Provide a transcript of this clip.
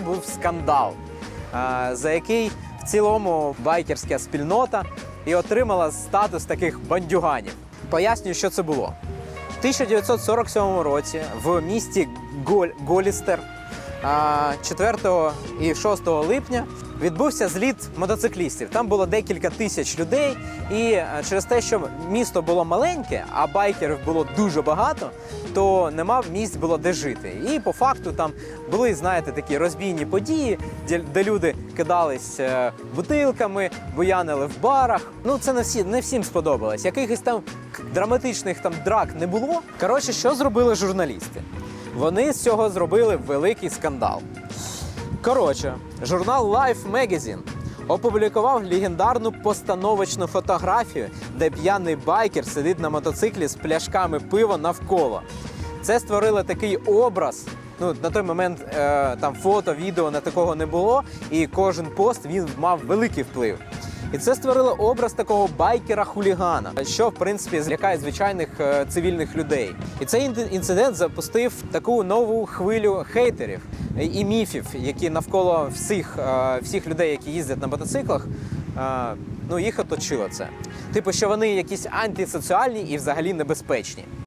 був скандал, е, за який в цілому байкерська спільнота і отримала статус таких бандюганів. Пояснюю, що це було. В 1947 році в місті Голістер 4 і 6 липня відбувся зліт мотоциклістів. Там було декілька тисяч людей, і е, через те, що місто було маленьке, а байкерів було дуже багато, то нема місць було де жити. І по факту там були, знаєте, такі розбійні події, де, де люди кидались е, бутилками, буянили в барах. Ну це не всі не всім сподобалось. Якихось там драматичних там драк не було. Коротше, що зробили журналісти? Вони з цього зробили великий скандал. Коротше, журнал Life Magazine опублікував легендарну постановочну фотографію, де п'яний байкер сидить на мотоциклі з пляшками пива навколо. Це створило такий образ. Ну, на той момент е, там фото, відео на такого не було, і кожен пост він мав великий вплив. І це створило образ такого байкера-хулігана, що в принципі злякає звичайних е, цивільних людей. І цей ін- інцидент запустив таку нову хвилю хейтерів і міфів, які навколо всіх, е, всіх людей, які їздять на мотоциклах. е, Ну, їх оточило це. Типу, що вони якісь антисоціальні і взагалі небезпечні.